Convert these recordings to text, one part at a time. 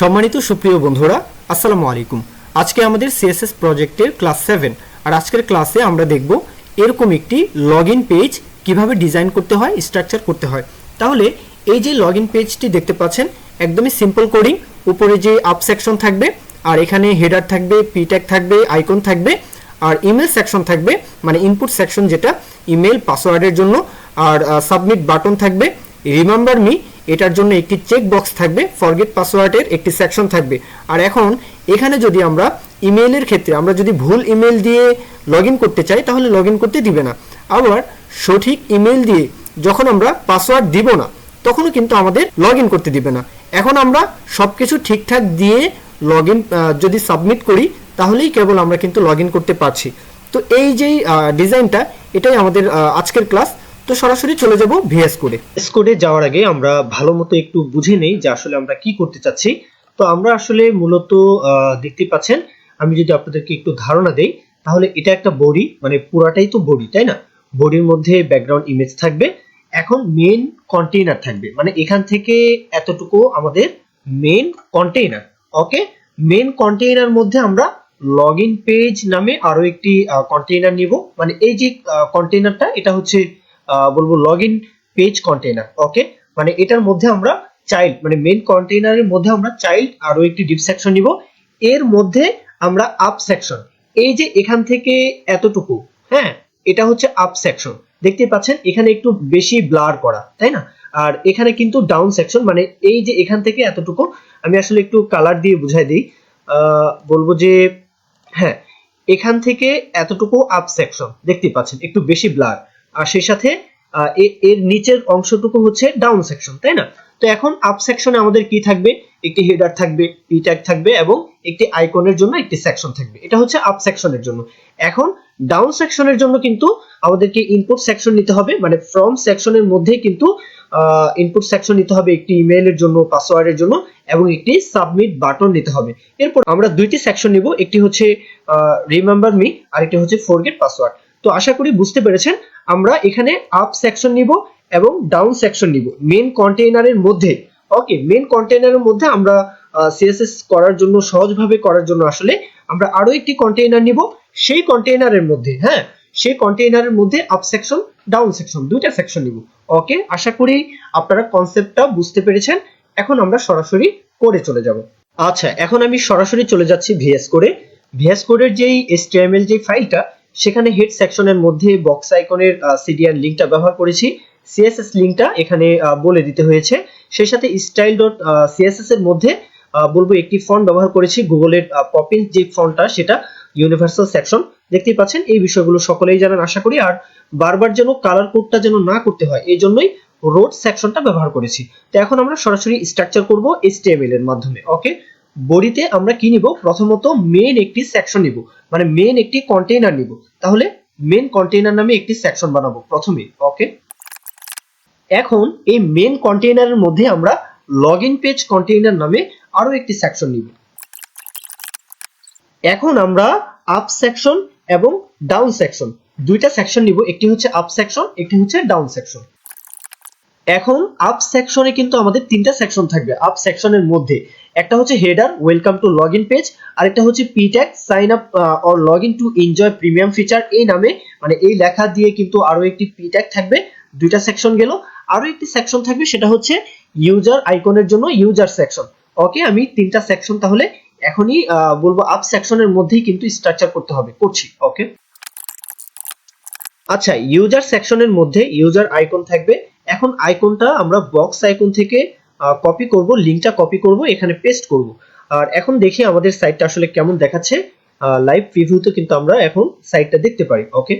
সম্মানিত সুপ্রিয় বন্ধুরা, আসসালামু আলাইকুম। আজকে আমাদের সিএসএস প্রজেক্টের ক্লাস সেভেন। আর আজকের ক্লাসে আমরা দেখব এরকম একটি লগ পেজ কীভাবে ডিজাইন করতে হয় স্ট্রাকচার করতে হয়। তাহলে এই যে লগ পেজটি দেখতে পাচ্ছেন, একদমই সিম্পল কোডিং উপরে যে আপ সেকশন থাকবে, আর এখানে হেডার থাকবে পি ট্যাগ থাকবে আইকন থাকবে, আর ইমেল সেকশন থাকবে মানে ইনপুট সেকশন যেটা ইমেল পাসওয়ার্ডের জন্য, আর সাবমিট বাটন থাকবে রিমেম্বার মি এটার জন্য একটি চেক বক্স থাকবে ফরগেট পাসওয়ার্ডের একটি সেকশন থাকবে। আর এখন, এখানে যদি আমরা ইমেইলের ক্ষেত্রে, আমরা যদি ভুল ইমেল দিয়ে লগ করতে চাই, তাহলে লগ করতে দিবে না। আবার সঠিক ইমেল দিয়ে যখন আমরা পাসওয়ার্ড দিব না, তখনও কিন্তু আমাদের লগ করতে দিবে না। এখন আমরা সব কিছু ঠিকঠাক দিয়ে লগ যদি সাবমিট করি, তাহলেই কেবল আমরা কিন্তু লগ করতে পারছি। তো এই যেই ডিজাইনটা এটাই আমাদের আজকের ক্লাস তো সরাসরি চলে যাব ভিএস কোডে কোডে যাওয়ার আগে আমরা ভালো মতো একটু বুঝে নেই যে আসলে আমরা কি করতে চাচ্ছি। তো আমরা আসলে মূলত দেখতে পাচ্ছেন, আমি যদি আপনাদেরকে একটু ধারণা দেই, তাহলে এটা একটা বডি মানে পুরাটাই তো বডি, তাই না? বডির মধ্যে ব্যাকগ্রাউন্ড ইমেজ থাকবে। এখন মেন কন্টেইনার থাকবে মানে এখান থেকে এতটুকু আমাদের main container okay main container মধ্যে আমরা লগ ইন পেজ নামে আরও একটি কন্টেইনার নিব। মানে এই যে কন্টেইনারটা এটা হচ্ছে বলব log in page container okay মানে এটার মধ্যে আমরা চাইল্ড মানে মেন কন্টেইনারের মধ্যে আমরা চাইল্ড আরও একটি ডিপ সেকশন নিব। এর মধ্যে আমরা আপ সেকশন এই যে এখান থেকে এতটুকু হ্যাঁ? এটা হচ্ছে আপ সেকশন দেখতে পাচ্ছেন, এখানে একটু বেশি ব্লার করা, তাই না? আর এখানে কিন্তু ডাউন সেকশন মানে এই যে এখান থেকে এতটুকু, আমি আসলে একটু কালার দিয়ে বুঝাই দিই। বলব যে হ্যাঁ এখান থেকে এতটুকু আপ সেকশন দেখতে পাচ্ছেন, একটু বেশি ব্লার আর সেই সাথে এর নিচের অংশটুকু হচ্ছে ডাউন সেকশন তাই না? তো এখন আপ সেকশনে আমাদের কি থাকবে? একটি হেডার থাকবে পি ট্যাগ থাকবে এবং একটি আইকনের জন্য একটি সেকশন থাকবে। এটা হচ্ছে আপ সেকশনের জন্য। এখন ডাউন সেকশনের জন্য কিন্তু আমাদেরকে ইনপুট সেকশন নিতে হবে মানে ফ্রম সেকশনের মধ্যেই কিন্তু ইনপুট সেকশন নিতে হবে একটি ইমেইলের জন্য পাসওয়ার্ডের জন্য এবং একটি সাবমিট বাটন নিতে হবে। এরপর আমরা দুইটি সেকশন নিব, একটি হচ্ছে রিমেম্বার মি আর একটি হচ্ছে ফরগেট পাসওয়ার্ড তো আশা করি বুঝতে পেরেছেন আমরা এখানে আপ সেকশন নিব এবং ডাউন সেকশন নিব মেন কন্টেইনারের মধ্যে। ওকে মেন কন্টেইনারের মধ্যে আমরা সিএসএস করার জন্য, সহজভাবে করার জন্য আসলে আমরা আরও একটি কন্টেইনার নিব। সেই কন্টেইনারের মধ্যে হ্যাঁ সেই কন্টেইনারের মধ্যে আপ সেকশন ডাউন সেকশন দুইটা সেকশন নিব। ওকে আশা করি আপনারা কনসেপ্টটা বুঝতে পেরেছেন। এখন আমরা সরাসরি করে চলে যাব। আচ্ছা এখন আমি সরাসরি চলে যাচ্ছি ভিএস কোডে ভিএস কোডের যেই এসটিএমএল যে ফাইলটা সেখানে হেড সেকশনের মধ্যে বক্স আইকনের সিডিআর লিংকটা ব্যবহার করেছি। সিএসএস লিঙ্কটা এখানে বলে দিতে হয়েছে। সেই সাথে স্টাইল ডট সিএসএস এর মধ্যে বলব একটি ফন্ট ব্যবহার করেছি গুগলের পপিন যে ফন্টটা সেটা ইউনিভার্সাল সেকশন দেখতেই পাচ্ছেন, এই বিষয়গুলো সকলেই জানেন, আশা করি। আর বারবার যেন কালার কোডটা যেন না করতে হয়, এই জন্যই রোড সেকশনটা ব্যবহার করেছি। তো এখন আমরা সরাসরি স্ট্রাকচার করব, HTML এর মাধ্যমে ওকে বডিতে আমরা কি নিব? প্রথমত মেন একটি সেকশন নিব। মানে মেন একটি কন্টেইনার নিব। তাহলে মেন কন্টেইনার নামে একটি সেকশন বানাবো প্রথমে। ওকে এখন এই মেন কন্টেইনারের মধ্যে আমরা লগইন পেজ কন্টেইনার নামে আরও একটি সেকশন নিব। এখন আমরা আপ সেকশন এবং ডাউন সেকশন দুইটা সেকশন নিব। একটি হচ্ছে আপ সেকশন একটি হচ্ছে ডাউন সেকশন এখন আপ সেকশনে কিন্তু আমাদের তিনটা সেকশন থাকবে। আপ সেকশনের মধ্যে একটা হচ্ছে header welcome to log in page আরেকটা হচ্ছে P tag sign up or log in to enjoy premium feature এই নামে মানে এই লেখা দিয়ে কিন্তু আরও একটি পি ট্যাগ থাকবে, দুইটা সেকশন গেল। আরও একটি সেকশন থাকবে, সেটা হচ্ছে ইউজার আইকনের জন্য ইউজার সেকশন ওকে আমি তিনটা সেকশন তাহলে এখনই বলব আপ সেকশনের মধ্যেই কিন্তু স্ট্রাকচার করতে হবে, করছি ওকে আচ্ছা ইউজার সেকশনের মধ্যে ইউজার আইকন থাকবে। এখন আইকনটা আমরা বক্স আইকন থেকে কপি করব লিংকটা কপি করব, এখানে পেস্ট করব। আর এখন দেখি আমাদের সাইটটা আসলে কেমন দেখাচ্ছে। লাইভ প্রিভিউতে কিন্তু আমরা এখন সাইটটা দেখতে পারি ওকে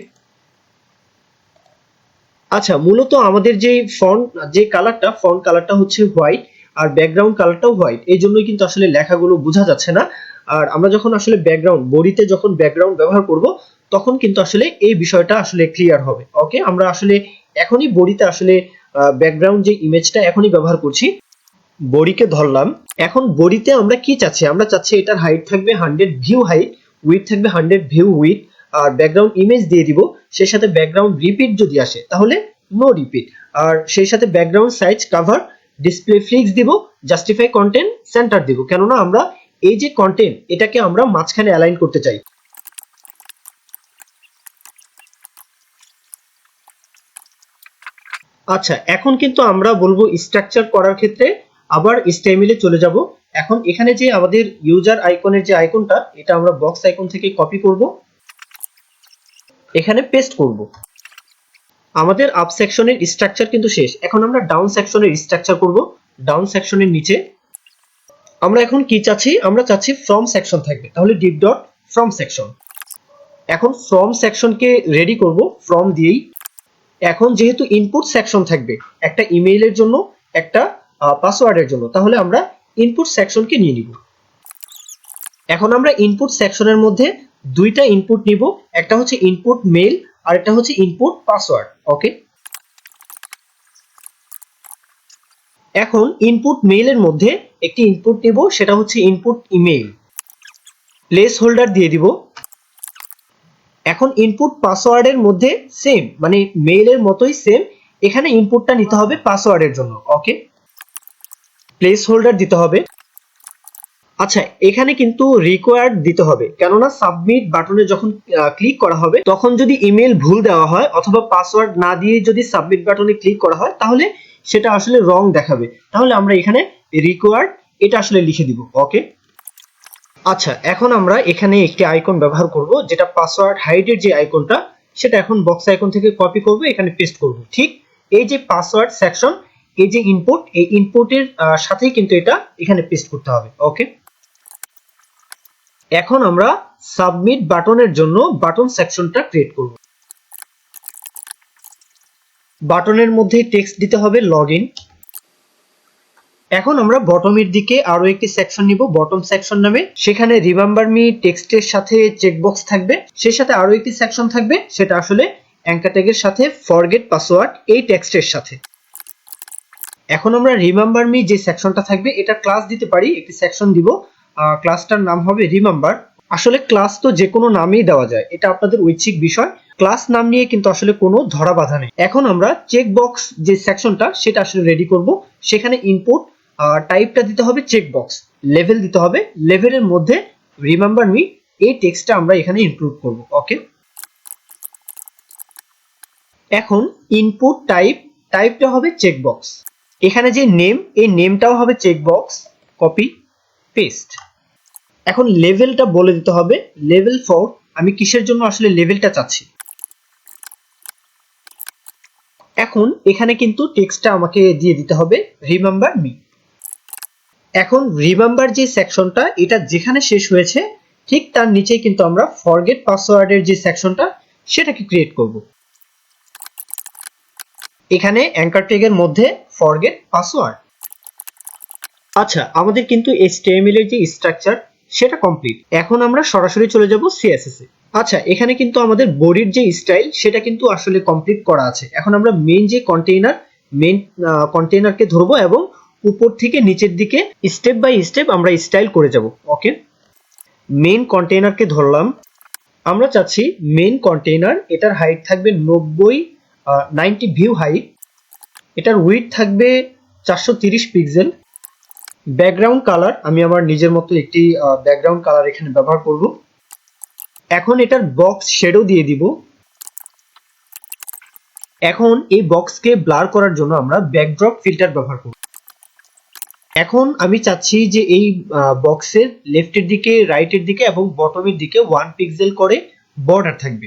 আচ্ছা মূলত আমাদের যে ফন্ট যে কালারটা ফন্ট কালারটা হচ্ছে হোয়াইট আর ব্যাকগ্রাউন্ড কালারটাও হোয়াইট এই জন্যই কিন্তু আসলে লেখাগুলো বোঝা যাচ্ছে না। আর আমরা যখন আসলে ব্যাকগ্রাউন্ড বডিতে যখন ব্যাকগ্রাউন্ড ব্যবহার করব, তখন কিন্তু আসলে এই বিষয়টা আসলে ক্লিয়ার হবে ওকে আমরা আসলে এখনই বডিতে আসলে ব্যাকগ্রাউন্ড যে ইমেজটা এখনই ব্যবহার করছি। বডিকে ধরলাম। এখন বডিতে আমরা কি চাচ্ছি? আমরা চাচ্ছি এটার হাইট থাকবে হান্ড্রেড ভিউ হাইট উইথ থাকবে হান্ড্রেড ভিউ উইথ আর ব্যাকগ্রাউন্ড ইমেজ দিয়ে দিব। সেই সাথে ব্যাকগ্রাউন্ড রিপিট যদি আসে, তাহলে নো রিপিট আর সেই সাথে background size cover display fix দিব জাস্টিফাই কন্টেন্ট সেন্টার দিব। কেননা আমরা এই যে কন্টেন্ট এটাকে আমরা মাঝখানে অ্যালাইন করতে চাই। আচ্ছা এখন কিন্তু আমরা বলব স্ট্রাকচার করার ক্ষেত্রে আবার স্টাইমিলে চলে যাব। এখন এখানে যে আমাদের ইউজার আইকনের যে আইকনটা এটা আমরা বক্স আইকন থেকে কপি করব। এখানে পেস্ট করব। আমাদের আপ সেকশনের স্ট্রাকচার কিন্তু শেষ। এখন আমরা ডাউন সেকশনের স্ট্রাকচার করব। ডাউন সেকশনের নিচে। আমরা এখন কি চাচ্ছি? আমরা চাচ্ছি ফ্রম সেকশন থাকবে। তাহলে ডিপ ডট ফ্রম সেকশন এখন ফ্রম সেকশনকে রেডি করব ফ্রম দিয়েই। এখন যেহেতু ইনপুট সেকশন থাকবে, একটা ইমেইলের জন্য একটা পাসওয়ার্ডের জন্য। তাহলে আমরা ইনপুট সেকশনকে নিয়ে নিব। এখন আমরা ইনপুট সেকশনের মধ্যে দুইটা ইনপুট নিব। একটা হচ্ছে ইনপুট মেল আর একটা হচ্ছে ইনপুট পাসওয়ার্ড ওকে এখন ইনপুট মেইলের মধ্যে একটি ইনপুট নিব, সেটা হচ্ছে ইনপুট ইমেইল প্লেস হোল্ডার দিয়ে দিব। এখন ইনপুট পাসওয়ার্ডের মধ্যে সেম মানে মেইলের মতোই সেম এখানে ইনপুটটা নিতে হবে পাসওয়ার্ডের জন্য ওকে প্লেস হোল্ডার দিতে হবে। আচ্ছা এখানে কিন্তু রিকোয়ার্ড দিতে হবে। কেননা সাবমিট বাটনে যখন ক্লিক করা হবে, তখন যদি ইমেল ভুল দেওয়া হয় অথবা পাসওয়ার্ড না দিয়ে যদি সাবমিট বাটনে ক্লিক করা হয়, তাহলে সেটা আসলে রং দেখাবে। তাহলে আমরা এখানে রিকোয়ার্ড এটা আসলে লিখে দিব। ওকে আচ্ছা এখন আমরা এখানে একটি আইকন ব্যবহার করব, যেটা পাসওয়ার্ড হাইডের যে আইকনটা সেটা এখন বক্স আইকন থেকে কপি করব, এখানে পেস্ট করব। ঠিক? এই যে পাসওয়ার্ড সেকশন এই যে ইনপুট এই ইনপুটের সাথেই কিন্তু এটা এখানে পেস্ট করতে হবে ওকে এখন আমরা সাবমিট বাটনের জন্য বাটন সেকশনটা ক্রিয়েট করব। বাটনের মধ্যে টেক্সট দিতে হবে লগইন এখন আমরা বটমের দিকে আরও একটি সেকশন নিব বটম সেকশন নামে। সেখানে রিমেম্বার মি টেক্সটের সাথে চেকবক্স থাকবে, সেই সাথে আরও একটি সেকশন থাকবে, সেটা আসলে অ্যাঙ্কার ট্যাগের সাথে ফরগেট পাসওয়ার্ড এই টেক্সটের সাথে। এখন আমরা রিমেম্বার মি যে সেকশনটা থাকবে এটা ক্লাস দিতে পারি, একটি সেকশন দিব। ক্লাসটার নাম হবে রিমেম্বার আসলে ক্লাস তো যে কোনো নামেই দেওয়া যায়, এটা আপনাদের ঐচ্ছিক বিষয়। ক্লাস নাম নিয়ে কিন্তু আসলে কোনো ধরা বাধা নেই। এখন আমরা চেক বক্স যে সেকশনটা সেটা আসলে রেডি করব। সেখানে ইনপুট টাইপটা দিতে হবে চেক বক্স লেভেল দিতে হবে। লেভেলের মধ্যে রিমেম্বার মি এই টেক্সটটা আমরা এখানে ইনক্লুড করব। ওকে এখন ইনপুট টাইপ টাইপটা হবে চেক বক্স এখানে যে নেম এই নেমটাও হবে চেক বক্স কপি পেস্ট এখন লেভেলটা বলে দিতে হবে লেভেল ফর আমি কিসের জন্য আসলে লেভেলটা চাচ্ছি? এখন এখানে কিন্তু টেক্সটটা আমাকে দিয়ে দিতে হবে রিমেম্বার মি এখন রিমেম্বার যে সেকশনটা এটা যেখানে শেষ হয়েছে, ঠিক তার নিচেই কিন্তু আমরা ফরগেট পাসওয়ার্ডের যে সেকশনটা সেটাকে ক্রিয়েট করব। এখানে অ্যাঙ্কার ট্যাগের মধ্যে ফরগেট পাসওয়ার্ড আচ্ছা আমাদের কিন্তু HTML এর যে স্ট্রাকচার সেটা কমপ্লিট এখন আমরা সরাসরি চলে যাব CSS এ। আচ্ছা এখানে কিন্তু আমাদের বডির যে স্টাইল সেটা কিন্তু আসলে কমপ্লিট করা আছে। এখন আমরা মেইন যে কন্টেইনার মেইন কন্টেইনারকে ধরবো এবং উপর থেকে নিচের দিকে স্টেপ বাই স্টেপ আমরা স্টাইল করে যাব। ওকে মেইন কন্টেইনারকে ধরলাম। আমরা চাচ্ছি মেইন কন্টেইনার এটার হাইট থাকবে নব্বই নাইনটি ভিউ হাইট এটার উইথ থাকবে চারশো তিরিশ পিক্সেল ব্যাকগ্রাউন্ড কালার আমি আমার নিজের মতো একটি ব্যাকগ্রাউন্ড কালার এখানে ব্যবহার করব। এখন এটার বক্স শেডো দিয়ে দিব। এখন এই বক্সকে ব্লার করার জন্য আমরা ব্যাকড্রপ ফিল্টার ব্যবহার করব। এখন আমি চাচ্ছি যে এই বক্সের লেফটের দিকে রাইটের দিকে এবং বটমের দিকে ওয়ান পিক্সেল করে বর্ডার থাকবে।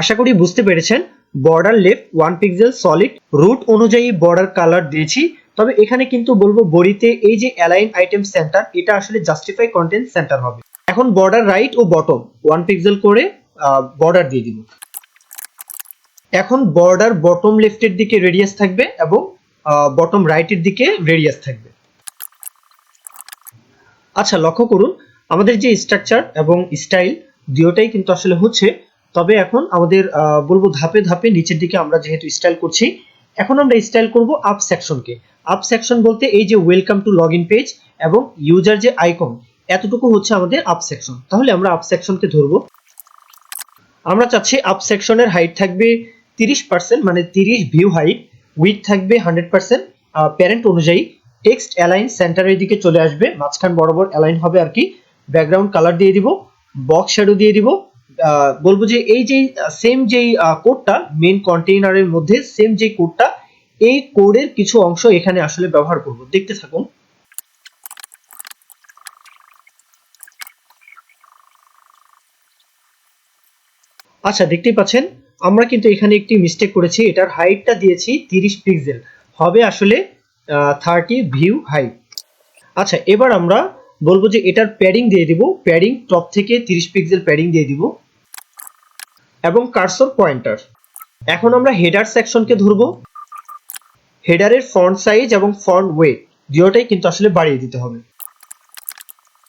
আশা করি বুঝতে পেরেছেন border left one pixel solid root অনুযায়ী বর্ডার কালার দিয়েছি। তবে এখানে কিন্তু বলব বড়িতে এই যে অ্যালাইন আইটেম সেন্টার এটা আসলে জাস্টিফাই কন্টেন্ট সেন্টার হবে। এখন বর্ডার রাইট ও বটম ওয়ান পিক্সেল করে বর্ডার দিয়ে দিব। এখন বর্ডার বটম লেফটের দিকে রেডিয়াস থাকবে এবং বটম রাইটের দিকে রেডিয়াস থাকবে। আচ্ছা লক্ষ্য করুন, আমাদের যে স্ট্রাকচার এবং স্টাইল দুটোটাই কিন্তু আসলে হচ্ছে তবে এখন আমাদের বলব ধাপে ধাপে নিচের দিকে আমরা যেহেতু স্টাইল করছি, এখন আমরা স্টাইল করব আপ সেকশনকে আপ সেকশন বলতে এই যে ওয়েলকাম টু লগ পেজ এবং ইউজার যে আইকন এতটুকু হচ্ছে আমাদের আপ সেকশন তাহলে আমরা আপ সেকশনকে ধরবো। আমরা চাচ্ছি আপ সেকশনের হাইট থাকবে তিরিশ পার্সেন্ট মানে তিরিশ ভিউ হাইট উইথ থাকবে হান্ড্রেড পার্সেন্ট প্যারেন্ট অনুযায়ী। টেক্সট অ্যালাইন সেন্টারের দিকে চলে আসবে, মাঝখান বরাবর অ্যালাইন হবে আর কি। ব্যাকগ্রাউন্ড কালার দিয়ে দিব বক্স শ্যাডো দিয়ে দিব বলব যে এই যে সেম যেই কোডটা মেন কন্টেইনারের মধ্যে সেম যে কোডটা এই কোডের কিছু অংশ এখানে আসলে ব্যবহার করব। দেখতে থাকুন। আচ্ছা দেখতেই পাচ্ছেন, আমরা কিন্তু এখানে একটি মিস্টেক করেছি। এটার হাইটটা দিয়েছি 30 পিক্সেল হবে আসলে থার্টি ভিউ হাইট আচ্ছা এবার আমরা বলব যে এটার প্যাডিং দিয়ে দিব প্যাডিং টপ থেকে 30 পিক্সেল প্যাডিং দিয়ে দিব, এবং কার্সর পয়েন্টার এখন আমরা হেডার সেকশনকে ধরবো। হেডারের ফন্ট সাইজ এবং ফন্ট ওয়েট দুটোটাই কিন্তু আসলে বাড়িয়ে দিতে হবে।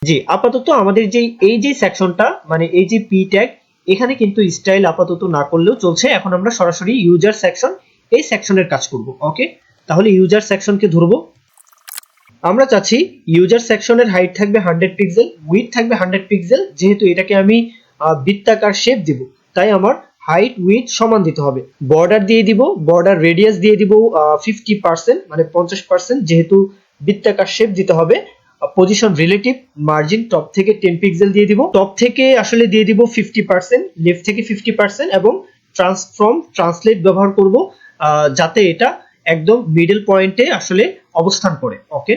জি, আপাতত আমাদের যে এই যে সেকশনটা মানে এই যে পি ট্যাগ এখানে কিন্তু স্টাইল আপাতত না করলেও চলছে। এখন আমরা সরাসরি ইউজার সেকশন এই সেকশনের কাজ করব। ওকে তাহলে ইউজার সেকশনকে ধরবো। আমরা চাচ্ছি ইউজার সেকশনের হাইট থাকবে হান্ড্রেড পিক্সেল উইথ থাকবে হান্ড্রেড পিক্সেল যেহেতু এটাকে আমি বৃত্তাকার শেপ দিব। তাই আমার হাইট উইথ সমান দিতে হবে। বর্ডার দিয়ে দিব বর্ডার রেডিয়াস দিয়ে দিব ফিফটি পার্সেন্ট মানে পঞ্চাশ পার্সেন্ট যেহেতু বৃত্তাকার শেপ দিতে হবে। পজিশন রিলেটিভ মার্জিন টপ থেকে টেন পিক্সেল দিয়ে দিব। টপ থেকে আসলে দিয়ে দিব ফিফটি পার্সেন্ট লেফট থেকে ফিফটি পার্সেন্ট এবং ট্রান্সফর্ম ট্রান্সলেট ব্যবহার করব যাতে এটা একদম মিডল পয়েন্টে আসলে অবস্থান করে ওকে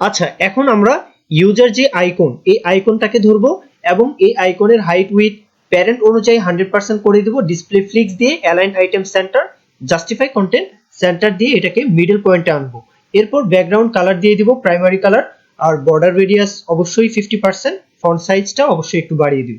আচ্ছা এখন আমরা ইউজার যে আইকন এই আইকনটাকে ধরবো এবং এই আইকনের হাইট উইথ প্যারেন্ট অনুযায়ী হান্ড্রেড পার্সেন্ট করে দেবো ডিসপ্লে ফ্লিক্স দিয়ে align item centre justify content centre দিয়ে এটাকে মিডল পয়েন্টে আনব। এরপর ব্যাকগ্রাউন্ড কালার দিয়ে দিব প্রাইমারি কালার আর বর্ডার রেডিয়াস অবশ্যই ফিফটি পার্সেন্ট ফন্ট সাইজটা অবশ্যই একটু বাড়িয়ে দিব।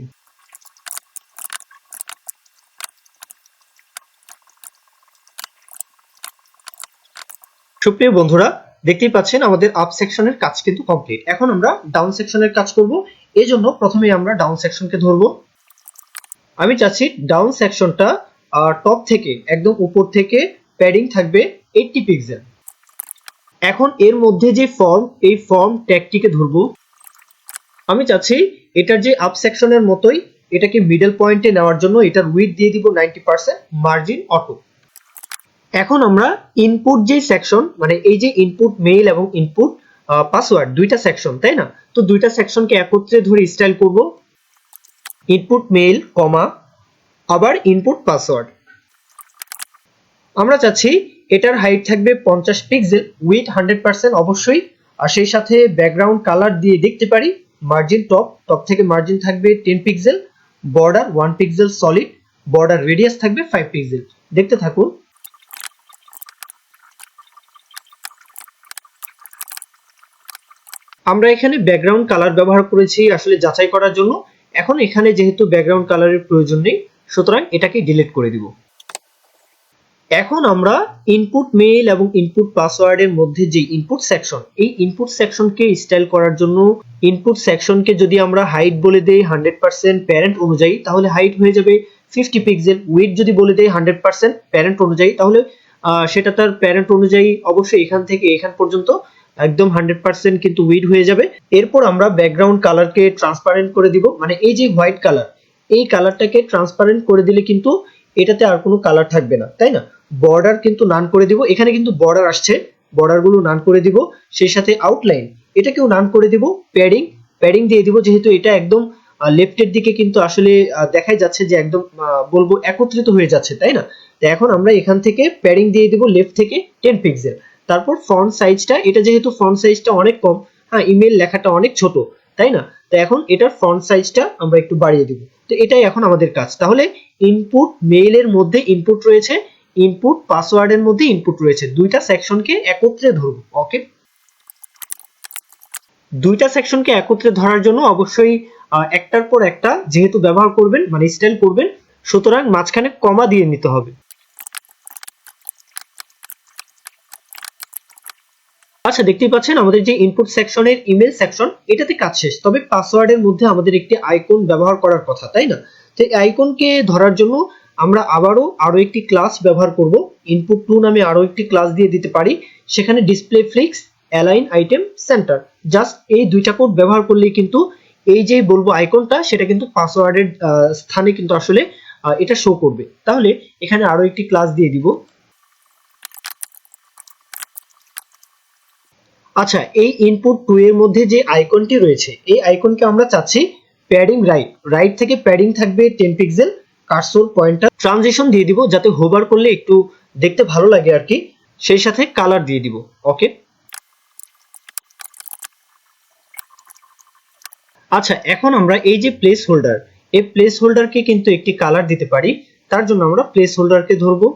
সুপ্রিয় বন্ধুরা, দেখতেই পাচ্ছেন আমাদের আপ সেকশনের কাজ কিন্তু কমপ্লিট এখন আমরা ডাউন সেকশনের কাজ করব। এই জন্য প্রথমে আমরা ডাউন সেকশনকে ধরবো। আমি চাচ্ছি ডাউন সেকশনটা টপ থেকে, একদম উপর থেকে প্যাডিং থাকবে এইটটি পিক্সেল এখন এর মধ্যে যে ফর্ম এই ফর্ম ট্যাগটিকে ধরবো। আমি চাচ্ছি এটার যে আপ সেকশনের মতোই, এটাকে মিডল পয়েন্টে নেওয়ার জন্য এটার উইথ দিয়ে দিব নাইনটি পার্সেন্ট মার্জিন অটো এখন আমরা ইনপুট যে সেকশন মানে এই যে ইনপুট মেইল এবং ইনপুট পাসওয়ার্ড দুইটা সেকশন তাই না? তো দুইটা সেকশনকে একত্রে ধরে স্টাইল করব। ইনপুট মেইল কমা আবার ইনপুট পাসওয়ার্ড আমরা চাচ্ছি এটার হাইট থাকবে পঞ্চাশ পিক্সেল উইথ হান্ড্রেড পার্সেন্ট অবশ্যই। আর সেই সাথে ব্যাকগ্রাউন্ড কালার দিয়ে দেখতে পারি মার্জিন টপ টপ থেকে মার্জিন থাকবে ten pixel border one pixel solid border radius থাকবে ফাইভ পিক্সেল দেখতে থাকুন। আমরা এখানে ব্যাকগ্রাউন্ড কালার ব্যবহার করেছি আসলে যাচাই করার জন্য। এখন এখানে যেহেতু ব্যাকগ্রাউন্ড কালারের প্রয়োজন নেই, সুতরাং এটাকে ডিলিট করে দিব। এখন আমরা ইনপুট মেইল এবং ইনপুট পাসওয়ার্ডের মধ্যে যে ইনপুট সেকশন এই ইনপুট সেকশনকে স্টাইল করার জন্য ইনপুট সেকশনকে যদি আমরা হাইট বলে দেই হান্ড্রেড পার্সেন্ট প্যারেন্ট অনুযায়ী, তাহলে হাইট হয়ে যাবে ফিফটি পিক্সেল উইথ যদি বলে দেই হান্ড্রেড পার্সেন্ট প্যারেন্ট অনুযায়ী, তাহলে সেটা তার প্যারেন্ট অনুযায়ী অবশ্যই এখান থেকে এখান পর্যন্ত একদম হান্ড্রেড পার্সেন্ট কিন্তু উইড হয়ে যাবে। এরপর আমরা ব্যাকগ্রাউন্ড কালারকে ট্রান্সপারেন্ট করে দিব। মানে এই যে হোয়াইট কালার এই কালারটাকে ট্রান্সপারেন্ট করে দিলে কিন্তু এটাতে আর কোনো কালার থাকবে না, তাই না? বর্ডার কিন্তু নান করে দিব। এখানে কিন্তু বর্ডার আসছে। বর্ডারগুলো নান করে দিব। সেই সাথে আউটলাইন এটাকেও নান করে দিব। প্যাডিং প্যাডিং দিয়ে দিব। যেহেতু এটা একদম লেফটের দিকে কিন্তু আসলে দেখাই যাচ্ছে যে একদম বলব একত্রিত হয়ে যাচ্ছে, তাই না? তো এখন আমরা এখান থেকে প্যাডিং দিয়ে দিব লেফট থেকে টেন পিক্সেল তারপর ফন্ট সাইজটা এটা যেহেতু ফন্ট সাইজটা অনেক কম হ্যাঁ ইমেল লেখাটা অনেক ছোট, তাই না? তো এখন এটার ফন্ট সাইজটা আমরা একটু বাড়িয়ে দিব। তো এটাই এখন আমাদের কাজ। তাহলে ইনপুট মেইলের মধ্যে ইনপুট রয়েছে ইনপুট পাসওয়ার্ডের মধ্যে ইনপুট রয়েছে। দুইটা সেকশনকে একত্রে ধরবো ওকে দুইটা সেকশনকে একত্রে ধরার জন্য অবশ্যই একটার পর একটা যেহেতু ব্যবহার করবেন মানে স্টাইল করবেন, সুতরাং মাঝখানে কমা দিয়ে নিতে হবে। আচ্ছা দেখতেই পাচ্ছেন আমাদের যে ইনপুট সেকশনের ইমেল সেকশন এটাতে কাজ শেষ। তবে পাসওয়ার্ডের মধ্যে আমাদের একটি আইকন ব্যবহার করার কথা, তাই না? তো আইকনকে ধরার জন্য আমরা আবারও আরও একটি ক্লাস ব্যবহার করব। ইনপুট টু নামে আরও একটি ক্লাস দিয়ে দিতে পারি। সেখানে display flex align item centre just এই দুইটা কোড ব্যবহার করলেই কিন্তু এই যে বলব আইকনটা সেটা কিন্তু পাসওয়ার্ডের স্থানে কিন্তু আসলে এটা শো করবে। তাহলে এখানে আরও একটি ক্লাস দিয়ে দিব। আচ্ছা এই ইনপুট টু এর মধ্যে যে আইকনটি রয়েছে, এই আইকনকে আমরা চাচ্ছি প্যাডিং রাইট রাইট থেকে প্যাডিং থাকবে ten pixel cursor pointer transition দিয়ে দিব যাতে হোভার করলে একটু দেখতে ভালো লাগে আর কি। সেই সাথে কালার দিয়ে দিব ওকে আচ্ছা এখন আমরা এই যে প্লেস হোল্ডার এই প্লেস হোল্ডারকে কিন্তু একটি কালার দিতে পারি, তার জন্য আমরা প্লেস হোল্ডারকে ধরবো।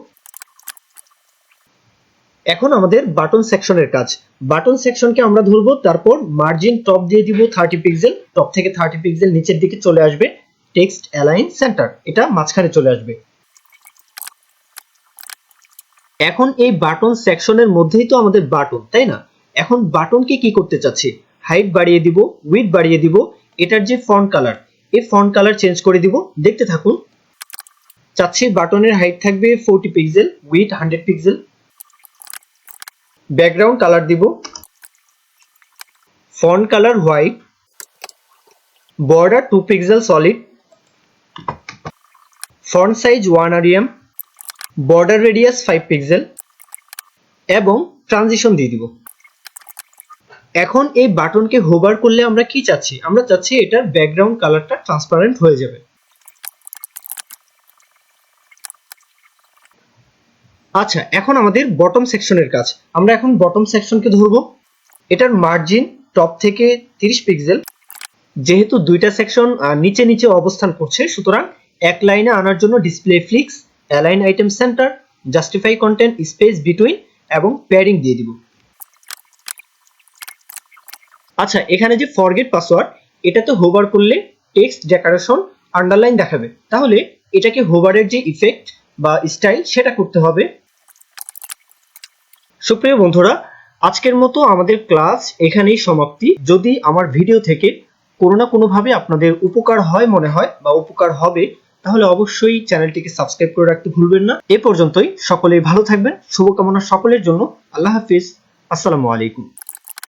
এখন আমাদের বাটন সেকশনের কাজ। বাটন সেকশনকে আমরা ধরবো, তারপর মার্জিন টপ দিয়ে দিব থার্টি পিক্সেল টপ থেকে থার্টি পিক্সেল নিচের দিকে চলে আসবে টেক্সট অ্যালাইন সেন্টার এটা মাঝখানে চলে আসবে। এখন এই বাটন সেকশনের মধ্যেই তো আমাদের বাটন তাই না? এখন বাটনকে কি করতে চাচ্ছি? হাইট বাড়িয়ে দিব উইথ বাড়িয়ে দিব, এটার যে ফন্ট কালার এই ফন্ট কালার চেঞ্জ করে দিব। দেখতে থাকুন, চাচ্ছি বাটনের হাইট থাকবে forty pixel width hundred pixel background colour দিব। Font colour white. Border two pixel solid font size one আরিয়াম border radius five pixel এবং ট্রানজিশন দিয়ে দিব। এখন এই বাটনকে হোভার করলে আমরা কি চাচ্ছি? আমরা চাচ্ছি এটার ব্যাকগ্রাউন্ড কালারটা ট্রান্সপারেন্ট হয়ে যাবে। আচ্ছা এখন আমাদের বটম সেকশনের কাজ। আমরা এখন বটম সেকশনকে ধরবো। এটার মার্জিন টপ থেকে 30 পিক্সেল যেহেতু দুইটা সেকশন নিচে নিচে অবস্থান করছে, সুতরাং এক লাইনে আনার জন্য display flex align item centre justify content space between এবং প্যাডিং দিয়ে দিব। আচ্ছা এখানে যে ফরগেট পাসওয়ার্ড এটাতে হোভার করলে টেক্সট ডেকোরেশন আন্ডারলাইন দেখাবে। তাহলে এটাকে হোভারের যে ইফেক্ট বা স্টাইল সেটা করতে হবে। সুপ্রিয় বন্ধুরা, আজকের মতো আমাদের ক্লাস এখানেই সমাপ্তি। যদি আমার ভিডিও থেকে কোনো না কোনোভাবে আপনাদের উপকার হয় মনে হয় বা উপকার হবে, তাহলে অবশ্যই চ্যানেলটিকে সাবস্ক্রাইব করে রাখতে ভুলবেন না। এ পর্যন্তই, সকলেই ভালো থাকবেন, শুভকামনা সকলের জন্য। আল্লাহ হাফিজ, আসসালামু আলাইকুম।